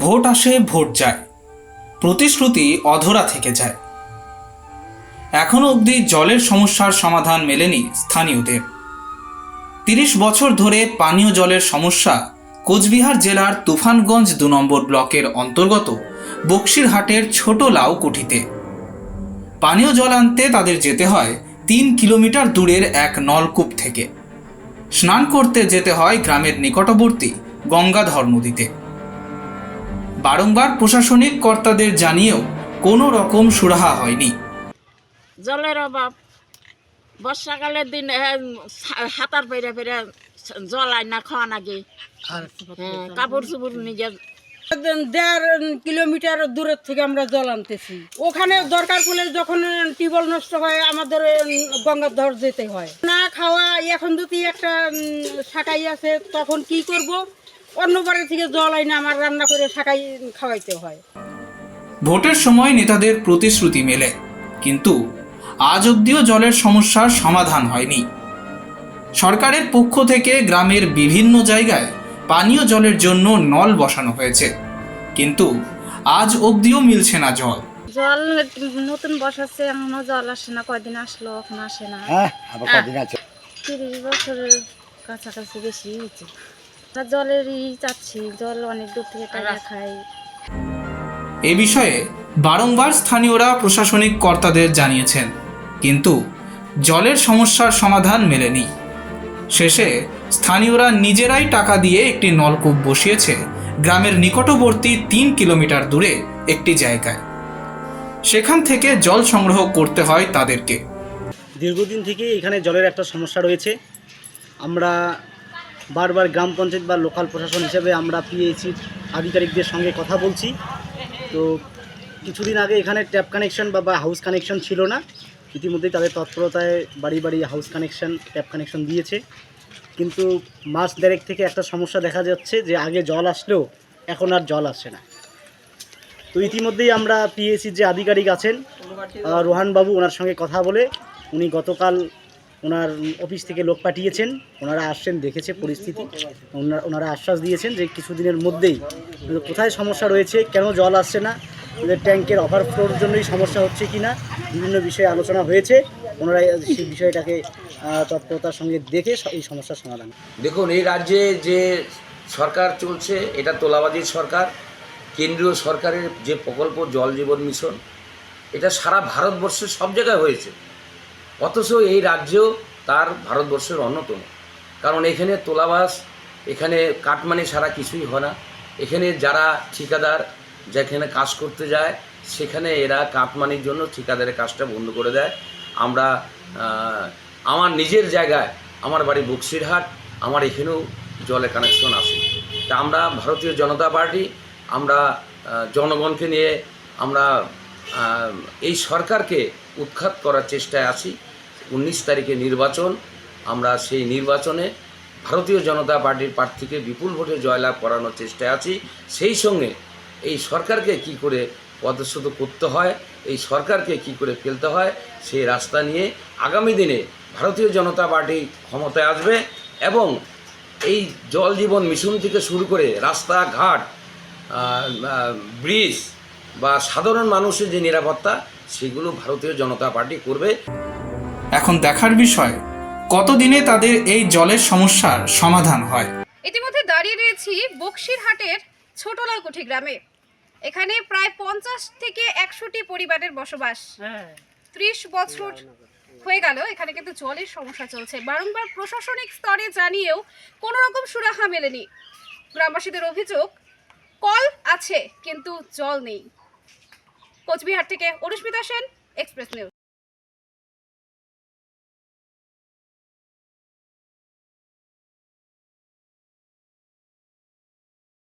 Vote আসে, vote যায়। প্রতিশ্রুতি অধরা থেকে যায়। এখনও অবধি জলের সমস্যার সমাধান মেলেনি স্থানীয়দের। তিরিশ বছর ধরে পানীয় জলের সমস্যা কোচবিহার জেলার তুফানগঞ্জ দু নম্বর ব্লকের অন্তর্গত বক্সিরহাটের ছোট লাউকুঠিতে পানীয় জল আনতে তাদের যেতে হয় তিন কিলোমিটার দূরের এক নলকূপ থেকে। স্নান করতে যেতে হয় গ্রামের নিকটবর্তী গঙ্গাধর নদীতে। বারংবার প্রশাসনিক কর্তাদের জানিয়েও কোনো রকম সুরাহা হয়নি। জলের অভাব। বর্ষাকালের দিন হাতার পেরে পেরে জল আয় না খাওয়া নাকি হ্যাঁ, কাপড় চুপড় নিজে দেড় কিলোমিটার দূরের থেকে আমরা জল আনতেছি। ওখানে দরকার পড়লে যখন টিউবওয়েল নষ্ট হয় আমাদের গঙ্গাধর যেতে হয়। না খাওয়া এখন যদি একটা শাকাই আছে তখন কি করব? অন্য বাড়ি থেকে জল আইনা আমার রান্না করে শাকাই খাওয়াইতে হয়। ভোটের সময় নেতাদের প্রতিশ্রুতি মেলে কিন্তু আজ অবধিও জলের সমস্যার সমাধান হয়নি। সরকারের পক্ষ থেকে গ্রামের বিভিন্ন জায়গায় পানীয় জলের জন্য নল বসানো হয়েছে কিন্তু আজ অবধিও মিলছে না জল। জল নতুন বসাচ্ছে এখনও জল আসে না কয়দিন আসলো এখন আসে না। হ্যাঁ আবার কদিন আছে? তিরিশ বছরের কাছাকাছি বেশি হয়েছে। তা জলেরই চাচ্ছি। জল অনেক দূর থেকে টাকা খাই এ বিষয়ে বারংবার স্থানীয়রা প্রশাসনিক কর্তাদের জানিয়েছেন কিন্তু জলের সমস্যার সমাধান মেলেনি। শেষে স্থানীয়রা নিজেরাই টাকা দিয়ে একটি নলকূপ বসিয়েছে গ্রামের নিকটবর্তী তিন কিলোমিটার দূরে একটি জায়গায়। সেখান থেকে জল সংগ্রহ করতে হয় তাদেরকে। দীর্ঘদিন থেকে এখানে জলের একটা সমস্যা রয়েছে। আমরা বারবার গ্রাম পঞ্চায়েত বা লোকাল প্রশাসন হিসেবে আমরা পিএইচি আধিকারিকদের সঙ্গে কথা বলছি। তো কিছুদিন আগে এখানে ট্যাপ কানেকশন বা হাউস কানেকশন ছিল না। ইতিমধ্যেই তাদের তৎপরতায় বাড়ি বাড়ি হাউস কানেকশন, ট্যাপ কানেকশন দিয়েছে। কিন্তু মাস দেড়েক থেকে একটা সমস্যা দেখা যাচ্ছে যে, আগে জল আসলেও এখন আর জল আসছে না। তো ইতিমধ্যেই আমরা পিএসসির যে আধিকারিক আছেন রোহানবাবু ওনার সঙ্গে কথা বলে উনি গতকাল ওনার অফিস থেকে লোক পাঠিয়েছেন, ওনারা আসছেন, দেখেছে পরিস্থিতি, ওনারা ওনারা আশ্বাস দিয়েছেন যে কিছুদিনের মধ্যেই কোথায় সমস্যা রয়েছে, কেন জল আসছে না ট্যাঙ্কের ওভারফ্লোর জন্যই সমস্যা হচ্ছে কি না, বিভিন্ন বিষয়ে আলোচনা হয়েছে, ওনারা সেই বিষয়টাকে তৎপরতার সঙ্গে দেখে এই সমস্যার সমাধান। দেখুন, এই রাজ্যে যে সরকার চলছে, এটা তোলাবাজির সরকার, কেন্দ্রীয় সরকারের যে প্রকল্প, জল জীবন মিশন, এটা সারা ভারতবর্ষের সব জায়গায় হয়েছে। অথচ এই রাজ্যেও তার ভারতবর্ষের অন্যতম। কারণ এখানে তোলাবাস, এখানে কাটমানি সারা কিছুই হয় না। এখানে যারা ঠিকাদার, যেখানে কাজ করতে যায়, সেখানে এরা কাটমানির জন্য ঠিকাদারের কাজটা বন্ধ করে দেয়। আমরা আমার নিজের জায়গায়, আমার বাড়ি বক্সিরহাট, আমার এখানেও জলের কানেকশন আছে। তা আমরা ভারতীয় জনতা পার্টি, আমরা জনগণকে নিয়ে আমরা এই সরকারকে উৎখাত করার চেষ্টায় আছি। উনিশ তারিখে নির্বাচন। আমরা সেই নির্বাচনে ভারতীয় জনতা পার্টির প্রার্থীকে বিপুল ভোটে জয়লাভ করানোর চেষ্টায় আছি। সেই সঙ্গে এই সরকারকে কি করে পদচ্যুত করতে হয়, এই সরকারকে কি করে ফেলতে হয় সেই রাস্তা নিয়ে আগামী দিনে ভারতীয় জনতা পার্টি ক্ষমতায় আসবে এবং এই জল জীবন মিশন থেকে শুরু করে রাস্তাঘাট ব্রিজ বা সাধারণ মানুষের যে নিরাপত্তা, সেগুলো ভারতীয় জনতা পার্টি করবে। এখন দেখার বিষয় কতদিনে তাদের এই জলের সমস্যার সমাধান হয়? ইতিমধ্যে দাঁড়িয়ে রয়েছি বক্সিরহাটের ছোটলালকুঠি গ্রামে। এখানে প্রায় পঞ্চাশ থেকে একশোটি পরিবারের বসবাস। ত্রিশ বছর হয়ে গেল এখানে কিন্তু জলের সমস্যা চলছে। বারংবার প্রশাসনিক স্তরে জানিয়েও কোনো রকম সুরাহা মেলেনি। গ্রামবাসীদের অভিযোগ কল আছে কিন্তু জল নেই। কোচবিহার থেকে অনুস্মিতা সেন এক্সপ্রেস নিউজ